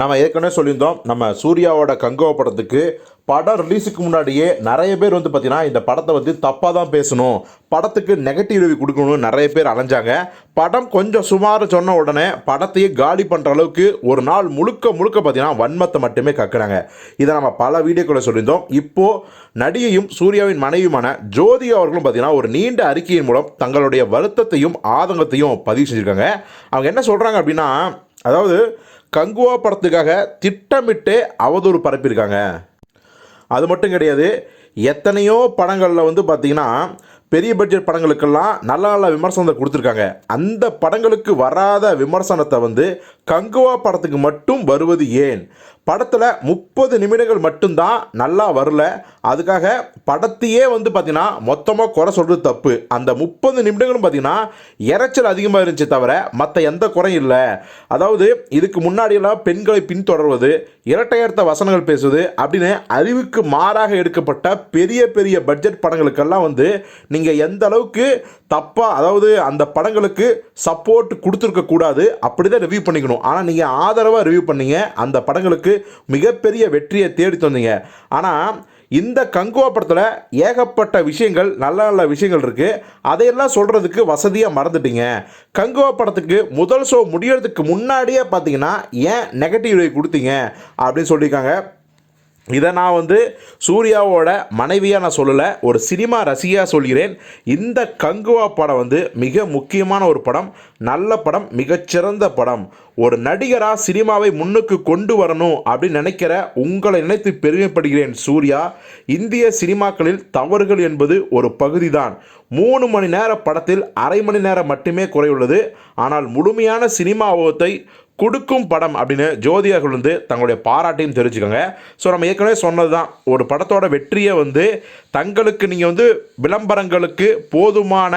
நம்ம ஏற்கனவே சொல்லியிருந்தோம் நம்ம சூர்யாவோட கங்கோவ படத்துக்கு படம் ரிலீஸுக்கு முன்னாடியே நிறைய பேர் வந்து பார்த்தீங்கன்னா இந்த படத்தை வந்து தப்பாக தான் பேசணும் படத்துக்கு நெகட்டிவ் ரிவ்யூ கொடுக்கணும்னு நிறைய பேர் அலைஞ்சாங்க. படம் கொஞ்சம் சுமார் சொன்ன உடனே படத்தையே காலி பண்ணுற அளவுக்கு ஒரு நாள் முழுக்க முழுக்க பார்த்தீங்கன்னா வன்மத்தை மட்டுமே கக்குறாங்க இதை நம்ம பல வீடியோக்களை சொல்லியிருந்தோம். இப்போது நடிகையும் சூர்யாவின் மனைவியுமான ஜோதி அவர்களும் பார்த்தீங்கன்னா ஒரு நீண்ட அறிக்கையின் மூலம் தங்களுடைய வருத்தத்தையும் ஆதங்கத்தையும் பதிவு செஞ்சுருக்காங்க. அவங்க என்ன சொல்கிறாங்க அப்படின்னா அதாவது கங்குவா படத்துக்காக திட்டமிட்டு அவதூறு பரப்பியிருக்காங்க. அது மட்டும் கிடையாது எத்தனையோ படங்களில் வந்து பார்த்திங்கன்னா பெரிய பட்ஜெட் படங்களுக்கெல்லாம் நல்ல நல்ல விமர்சனத்தை கொடுத்துருக்காங்க. அந்த படங்களுக்கு வராத விமர்சனத்தை வந்து கங்குவா படத்துக்கு மட்டும் வருவது ஏன்? படத்தில் முப்பது நிமிடங்கள் மட்டும்தான் நல்லா வரல. அதுக்காக படத்தையே வந்து பார்த்தீங்கன்னா மொத்தமாக குறை சொல்கிறது தப்பு. அந்த முப்பது நிமிடங்களும் பார்த்தீங்கன்னா இரைச்சல் அதிகமாக இருந்துச்சு தவிர மற்ற எந்த குறையும் இல்லை. அதாவது இதுக்கு முன்னாடியெல்லாம் பெண்களை பின்தொடர்வது இரட்டையர்த்த வசனங்கள் பேசுவது அப்படின்னு அறிவுக்கு மாறாக எடுக்கப்பட்ட பெரிய பெரிய பட்ஜெட் படங்களுக்கெல்லாம் வந்து நீங்கள் எந்த அளவுக்கு தப்பாக அதாவது அந்த படங்களுக்கு சப்போர்ட் கொடுத்துருக்கக்கூடாது அப்படி தான் ரிவ்யூ பண்ணிக்கணும். ஆனால் நீங்கள் ஆதரவாக ரிவ்யூ பண்ணீங்க. அந்த படங்களுக்கு மிகப்பெரிய வெற்றியை தேடி தந்தீங்க. ஆனால் இந்த கங்குவா படத்தில் ஏகப்பட்ட விஷயங்கள் நல்ல நல்ல விஷயங்கள் இருக்குது அதையெல்லாம் சொல்கிறதுக்கு வசதியாக மறந்துட்டீங்க. கங்குவா படத்துக்கு முதல் ஷோ முடியறதுக்கு முன்னாடியே பார்த்தீங்கன்னா ஏன் நெகட்டிவ் ரிவ்யூ கொடுத்தீங்க? அப்படின்னு சொல்லியிருக்காங்க. இதை நான் வந்து சூர்யாவோட மனைவியாக நான் சொல்லலை ஒரு சினிமா ரசிகையாக சொல்கிறேன். இந்த கங்குவா படம் வந்து மிக முக்கியமான ஒரு படம் நல்ல படம் மிகச்சிறந்த படம். ஒரு நடிகராக சினிமாவை முன்னுக்கு கொண்டு வரணும் அப்படின்னு நினைக்கிற உங்களை நினைத்து பெருமைப்படுகிறேன் சூர்யா. இந்திய சினிமாக்களில் தவறுகள் என்பது ஒரு பகுதி தான் மூணு மணி நேர படத்தில் அரை மணி நேரம் மட்டுமே குறையுள்ளது. ஆனால் முழுமையான சினிமா ஓகத்தை கொடுக்கும் படம் அப்படின்னு ஜோதியர்கள் வந்து தங்களுடைய பாராட்டையும் தெரிஞ்சுக்கோங்க ஸோ நம்ம ஏற்கனவே சொன்னது தான் ஒரு படத்தோட வெற்றியை வந்து தங்களுக்கு நீங்கள் வந்து விளம்பரங்களுக்கு போதுமான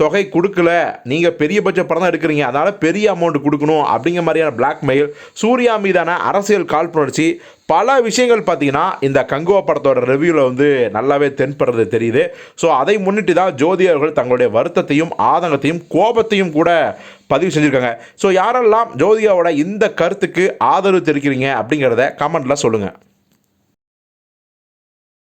தொகை கொடுக்கல. நீங்கள் பெரிய பட்ஜெட் படம் தான் எடுக்கிறீங்க. அதனால் பெரிய அமௌண்ட் கொடுக்கணும் அப்படிங்கிற மாதிரியான பிளாக்மெயில் சூர்யா மீதான அரசியல் காழ்ப்புணர்ச்சி. பல விஷயங்கள் பார்த்தீங்கன்னா இந்த கங்குவா படத்தோட ரிவ்யூவில் வந்து நல்லாவே தென்படுறது தெரியுது. ஸோ அதை முன்னிட்டு தான் ஜோதி அவர்கள் தங்களுடைய வருத்தத்தையும் ஆதங்கத்தையும் கோபத்தையும் கூட பதிவு செஞ்சுருக்காங்க. ஸோ யாரெல்லாம் ஜோதியாவோட இந்த கருத்துக்கு ஆதரவு தெரிவிக்கிறீங்க அப்படிங்கிறத கமெண்ட்டில் சொல்லுங்கள்